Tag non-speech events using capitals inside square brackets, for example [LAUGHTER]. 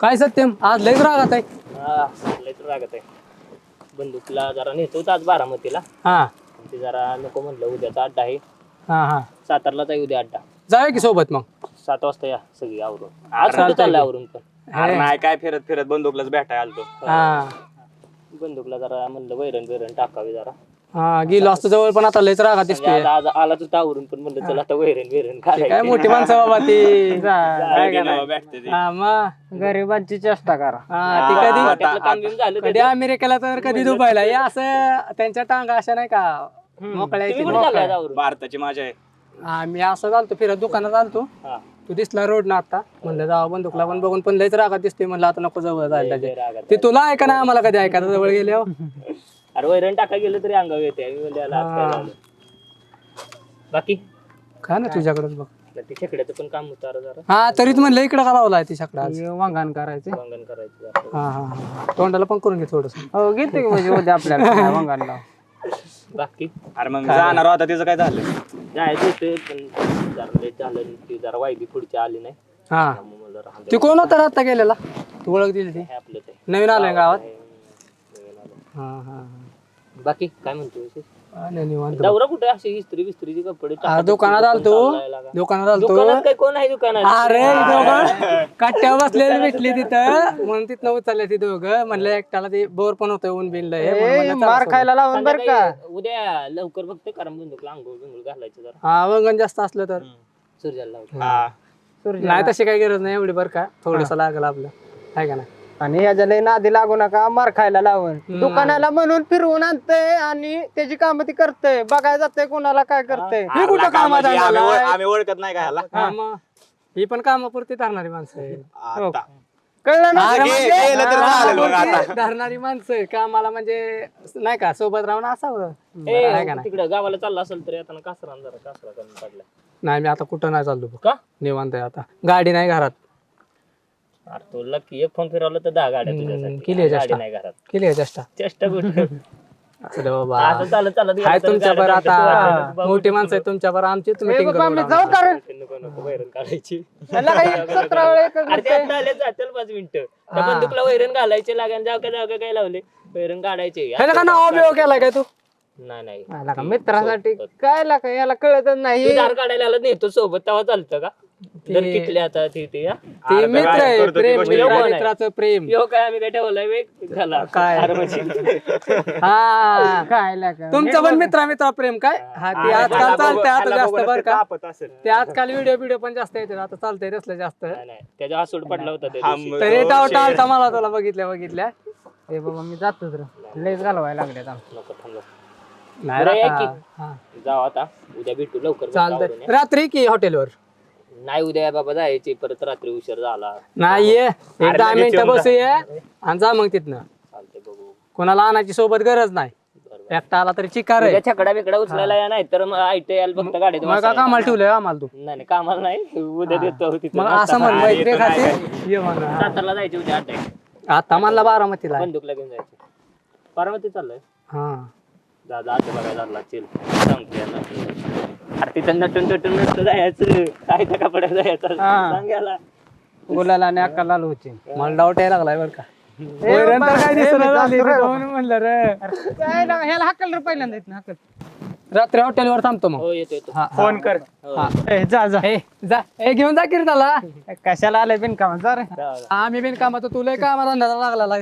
काय सत्यम? आज लयच रागात आहे हा लय तर रागत आहे बंदूकला जरा नेतो होता आज बारामतीला. हा. ते जरा नको म्हणलं उद्याचा अड्डा आहे. हा हा. सातारलाच आहे उद्या अड्डा. जाऊया की सोबत मग? सात वाजता या सगळी आवरून. आज चालतंय चाललंय की. आवरून पण? अरे. नाही काय फिरत फिरत बंदुकलाच भेटाय आलतो. हा. बंदूकला जरा म्हणलं वैरण वैरण टाकावी जरा. हा गेलो असतो जवळ पण आता लयच रागात दिसतोय. आज आलाच होता आवरून पण म्हणलं चला आता वैरण वैरण ते काय मोठी माणसं बाबा ती. [LAUGHS] काय का नाही? भेटते ती. हा मग. गरिबांची चेष्टा करा. हा ती कधी त्यातलं काम बिम झालं कधी अमेरिकेला तर कधी दुबईला? हे असं त्यांच्या टांगा अशा नाही का? मोकळ्या तुम्ही आहेत. कुठे चाललाय आवरून भारताची माझ्या आहे. हा मी असं चालतो फिरत दुकानात चालतो. हा. तू दिसला रोड ना आता. म्हणलं जावा बंदुकला पण बघून पण लयच रागात दिसते म्हणलं आता नको जवळ जायला त्याच्या ते तुला ऐका ना आम्हाला कधी ऐकायचं जवळ गेल्यावर. [LAUGHS] अरे वैरण टाका गेलं तरी अंगावर येते. मी म्हणलं याला आज काय झालं बाकी? काय ना तुझ्याकडेच बघ. ते शेकड्याचं पण काम होतं अरे जरा. हा तरीच म्हणलं इकडं का लावलाय तिच्याकडे आज वांगण करायचे वांगण करायचं जरा. हा हा हा. तोंडाला पण करून घे थोडस. हो घेते की म्हणजे उद्या आपल्याला वांगणला बाकी? अरे मग जाणार होता त्याचं काय झालं? जायचं होतं पण जरा लेट झालं ती जरा वायदी पुढची आली नाही. हा. मग मला राहून ते कोण होता आता गेलेला? तू ओळख दिली ती? हे आपलं ते. नवीन आलंय गावात. हा हा. बाकी काय म्हणतो विशेष? निवांत. दौरा कुठे असे इस्त्री बिस्त्रीचे कपडे हा, दुकानात आलतो. दुकानात आलतो. दुकानात काय कोण आहे दुकानात? अरे दोघं [LAUGHS] कट्ट्यावर बसलेली भेटली तिथं. म्हणून तिथनं उचलले ती दोघं. म्हणलं एकट्याला ते बोर पण होतं ऊन बिनलं हे म्हणून म्हणलं चला मार सोबत. खायला लावून बर का. संध्याकाळी उद्या लवकर बघते कारण बंदूकला अंघोळ बिंघोळ घालायचं जरा. हा वंगण जास्त असलं तर. सूर्याला लावतो. हा. नाही तशी काही गरज नाही एवढी बरं का. थोडस लागलं आपलं. आहे का नाही? आणि याच्या लय नादी लागू नका मार खायला लावून. दुकानाला म्हणून फिरवून आणतंय आणि त्याची कामं ती करतय. बघायला जाते कोणाला काय करतंय. हे. कुठं कामात म्हणजे आम्ही आलं? ओळ- आम्ही ओळखत नाही का ह्याला. हा ही पण कामापुरती धरणारी माणसं आहे आता. कळलं ना? अरे म्हणजे गेलं तर झालं बघ आता. कामापुरती धरणारी माणसं आहे. कामाला म्हणजे नाही का सोबत राहून असावं. ए, आहे का नाही? तिकडे गावाला चालला असेल तरी आता कासरा जरा कासरा करून काढला नाही मी आता कुठं नाही चाललो बघ. का? निवांत आहे आता. गाडी नाही घरात. अरे तुला की एक फोन फिरवला तर दहा गाड्या केली आहे तुझ्यासाठी गाडी चेष्टा. नाही घरात. केली आहे चेष्टा. चेष्टा कुठं? बाबा. असं चालत चालत गेलं हाय तर तुमच्या गाड्या बरं चालतात. आता. बाबा, मोठी माणसं आहे तुमच्या बरं. ए बाबा मी जाऊ का रे नको नको वैरण काढायची. याला काही सतरा वेळा एकच अरे ते आता आले जातील पाच मिनिटं. त्या बंदुकला वैरण घालायचे लागायला जाऊ का जाऊ का काय लावले? वैरण काढायचे. ह्याला का नाव बिव केलाय काय तू? नाही नाही. का मित्रासाठी? काय लागा याला कळतच नाही तू दार काढायला आला नेतो सोबत तेव्हा चालतं का? जर किटले आता ते ते हा? ते अरे मित्र काय आहे करतो ती प्रेम गोष्ट मित्रा- कोण आहे? मित्राचं प्रेम यो काय आम्ही काय ठेवलंय वेग झाला काय? अरे हा काय [LAUGHS] लागा तुमचं पण मित्रा मित्रा प्रेम काय हा ते आजकाल चालतंय आता जास्त बरं का ते आजकाल व्हिडिओ व्हिडिओ पण जास्त येतात आता चालतंय तसलं जास्त त्याचा पडला होता त्या हा, दिवशी. तरी. आलता मला तुला बघितल्या बघितल्या ए बाबा मी जातोच रे लयच घालवायला लागले नको थांबा. नाही बरं, रा- या की. हा. जाऊ आता उद्या भेटू लवकर चालतंय. रात्री की हॉटेलवर नाही उद्या बाबा जायचे परत रात्री उशीर झाला. नाही ये. एक दहा मिनिटं बसू ये. आणि जा मग तिथनं. चालते बघू. कोणाला आणायची सोबत गरज नाही. बरोबर. एकटा आला तरी चिकार आहे. छकडा बिकडा उचलायला या नाही तर मग आयटी यायला फक्त गाडीत मग का बसायला. कामाला ठेवलंय आम्हाला तू. नाही नाही कामाला नाही. उद्या देतो तिथं मग असं म्हण मैत्री खाते. ये म्हण. सातारला जायचे उद्या अटॅक आता म्हणला बारामतीला. आहे. बंदूकला घेऊन जायचे. बारामती चाललंय. हा. दादा आता बघायला लागला. चिल सांगतो यांना. अरे तिथं नटून नटून नसतं जायचं. काय त्या कपड्यात जायचं हा. सांगायला. गुलाला आणि अक्का लाल होती. मला डाऊट यायला लागलाय बरं का. वैरण तर काय रे. म्हणलं रे. ह्याला हाकल रे पहिल्यांदा इथनं हाकल. रात्री हॉटेलवर थांबतो मग. हो येतो येतो. हा, फोन कर. हा. ए जा जा. ए जा. ए घेऊन जा किरताला कशाला आलाय बिनकामा जा रे. आम्ही बिन कामाचं तुला कामा धंदा लागला